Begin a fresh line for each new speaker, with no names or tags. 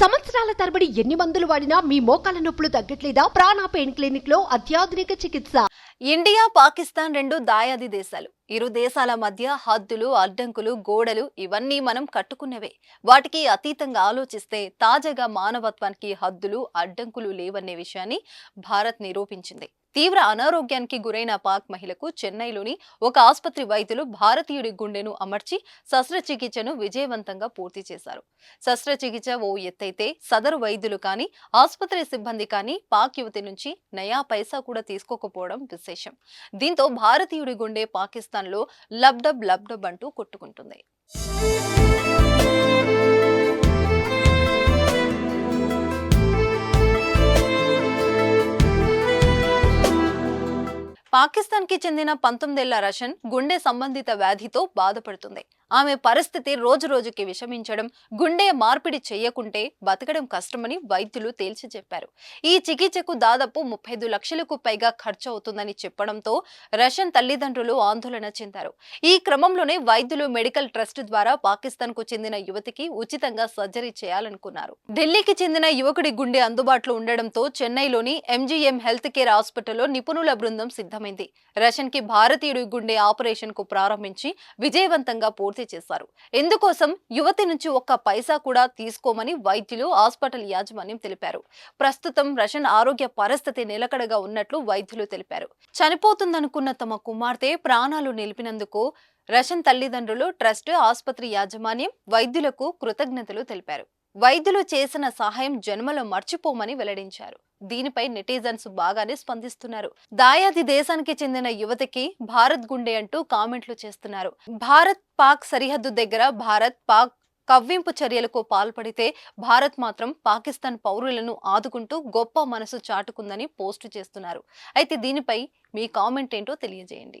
సంవత్సరాల తరబడి ఎన్ని మందులు వాడినా మీ మోకాల నొప్పులు తగ్గట్లేదా? ప్రాణ పెయిన్ క్లినిక్లో అత్యాధునిక చికిత్స.
ఇండియా పాకిస్తాన్ రెండు దాయాది దేశాలు. ఇరు దేశాల మధ్య హద్దులు అడ్డంకులు గోడలు ఇవన్నీ మనం కట్టుకున్నవే. వాటికి అతీతంగా ఆలోచిస్తే తాజాగా మానవత్వానికి హద్దులు అడ్డంకులు లేవనే విషయాన్ని భారత్ నిరూపించింది. తీవ్ర అనారోగ్యానికి గురైన పాక్ మహిళకు చెన్నైలోని ఒక ఆసుపత్రి వైద్యులు భారతీయుడి గుండెను అమర్చి శస్త్రచికిత్సను విజయవంతంగా పూర్తి చేశారు. శస్త్రచికిత్స ఓ ఎత్తైతే సదరు వైద్యులు కానీ ఆసుపత్రి సిబ్బంది కానీ పాక్ యువతి నుంచి నయా పైసా కూడా తీసుకోకపోవడం విశేషం. దీంతో భారతీయుడి గుండె పాకిస్తాన్లో లబ్డబ్ లబ్డబ్ అంటూ కొట్టుకుంటుంది. పాకిస్తాన్కి చెందిన పంతొమ్మిదేళ్ళ రషన్ గుండె సంబంధిత వ్యాధితో బాధపడుతుంది. ఆమె పరిస్థితి రోజు రోజుకి విషమించడం గుండె మార్పిడి చేయకుంటే బతకడం కష్టమని వైద్యులు తేల్చి చెప్పారు. ఈ చికిత్సకు దాదాపు ముప్పై లక్షలకు పైగా ఖర్చు అవుతుందని చెప్పడంతో రషన్ తల్లిదండ్రులు ఆందోళన చెందారు. ఈ క్రమంలోనే వైద్యులు మెడికల్ ట్రస్ట్ ద్వారా పాకిస్తాన్కు చెందిన యువతికి ఉచితంగా సర్జరీ చేయాలనుకున్నారు. ఢిల్లీకి చెందిన యువకుడి గుండె అందుబాటులో ఉండడంతో చెన్నైలోని ఎంజీఎం హెల్త్ కేర్ హాస్పిటల్లో నిపుణుల బృందం సిద్ధమైంది. రషన్కి భారతీయుడి గుండె ఆపరేషన్కు ప్రారంభించి విజయవంతంగా పూర్తి చేశారు. ఇందుకోసం యువతి నుంచి ఒక్క పైసా కూడా తీసుకోమని వైద్యులు హాస్పిటల్ యాజమాన్యం తెలిపారు. ప్రస్తుతం రషన్ ఆరోగ్య పరిస్థితి నిలకడగా ఉన్నట్లు వైద్యులు తెలిపారు. చనిపోతుందనుకున్న తమ కుమార్తె ప్రాణాలు నిలిపినందుకు రషన్ తల్లిదండ్రులు ట్రస్ట్ ఆసుపత్రి యాజమాన్యం వైద్యులకు కృతజ్ఞతలు తెలిపారు. వైద్యులు చేసిన సహాయం జన్మలో మర్చిపోమని వెల్లడించారు. దీనిపై నెటిజన్స్ బాగానే స్పందిస్తున్నారు. దాయాది దేశానికి చెందిన యువతికి భారత్ గుండె అంటూ కామెంట్లు చేస్తున్నారు. భారత్ పాక్ సరిహద్దు దగ్గర భారత్ పాక్ కవ్వింపు చర్యలకు పాల్పడితే భారత్ మాత్రం పాకిస్తాన్ పౌరులను ఆదుకుంటూ గొప్ప మనసు చాటుకుందని పోస్టు చేస్తున్నారు. అయితే దీనిపై మీ కామెంట్ ఏంటో తెలియజేయండి.